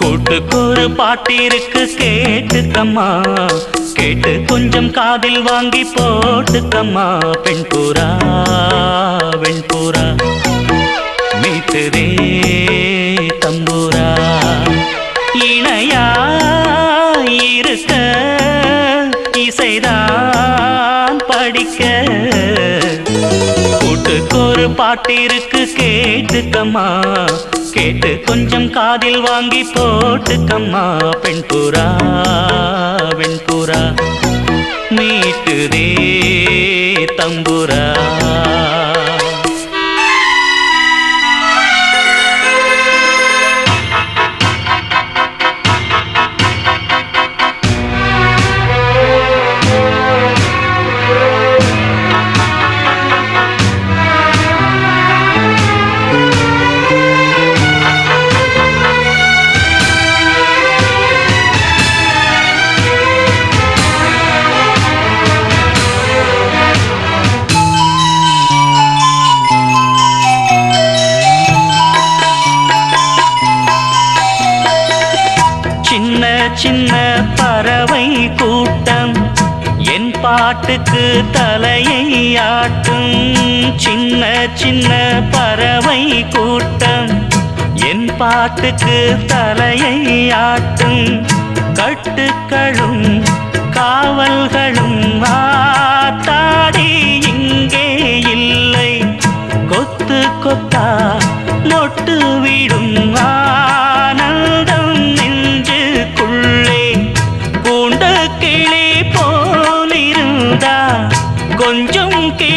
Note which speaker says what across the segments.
Speaker 1: கூட்டுக்கொரு பாட்டிருக்கு கேட்டுக்கம்மா. கேட்டு கொஞ்சம் காதில் வாங்கி போட்டுக்கம்மா பெண் புறா வெண் புறா மீட்டுதே தம்பூரா. இணையா இருக்க இசைதான் படிக்க. கூட்டுக்கொரு பாட்டிருக்கு கேட்டுக்கம்மா கேட்டு கொஞ்சம் காதில் வாங்கி போட்டுக்கம்மா பெண் புறா வெண் புறா மீட்டுதே தம்புரா கூட்டம். என் பாட்டுக்கு தலையை ஆட்டும். சின்ன சின்ன பறவை கூட்டம். என் பாட்டுக்கு தலையை ஆட்டும். கட்டுக்களும் காவல்களும்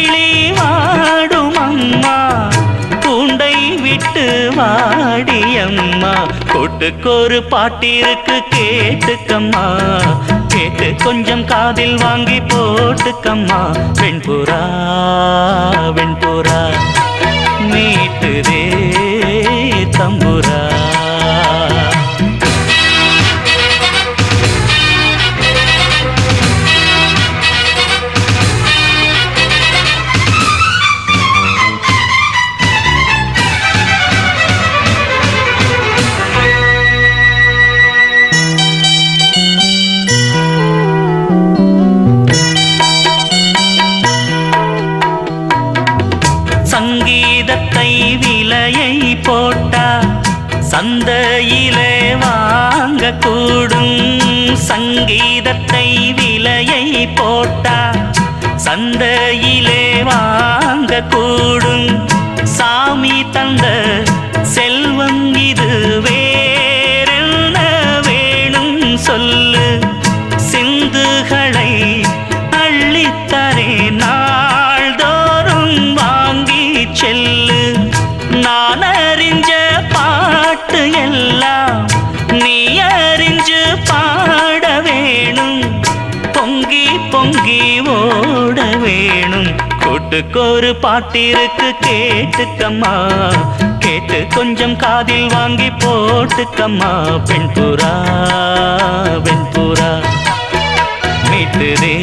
Speaker 1: கிளி வாடும் அம்மா பூண்டை விட்டு வாடியம்மா. கூட்டுக்கொரு பாட்டிருக்கு கேட்டுக்கம்மா. கேட்டு கொஞ்சம் காதில் வாங்கி போட்டுக்கம்மா. வெண்புறா வெண்புறா. போட்டா சந்தையிலே வாங்க கூடும் சங்கீதத்தை விலையை போட்டா சந்தையிலே வாங்க கூடும் சாமி தந்த செல்வம் இது வேறென்ன வேணும் சொல்லு. சிந்துகளை அள்ளித்தரே நாள்தோறும் வாங்கி செல்லு. நான பொங்கி பொங்கி ஓட வேணும். கூட்டுக்கொரு பாட்டிருக்கு கேட்டுக்கம்மா. கேட்டு கொஞ்சம் காதில் வாங்கி போட்டுக்கம்மா. பெண் புறா வெண் புறா. மீட்டுதே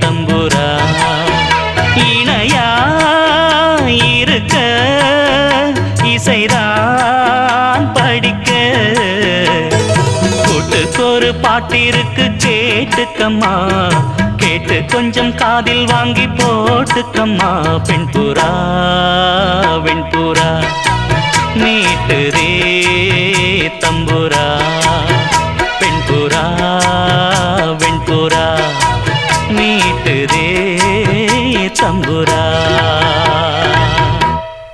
Speaker 1: தம்புரா இணையா இருக்க இசைதான் படிக்க. கூட்டுக்கொரு பாட்டிருக்கு கேட்டு கேட்டுக்கம்மா கேட்டு கொஞ்சம் காதில் வாங்கி போட்டுக்கம்மா. பெண்புறா வெண்புறா. வெண் தம்புரா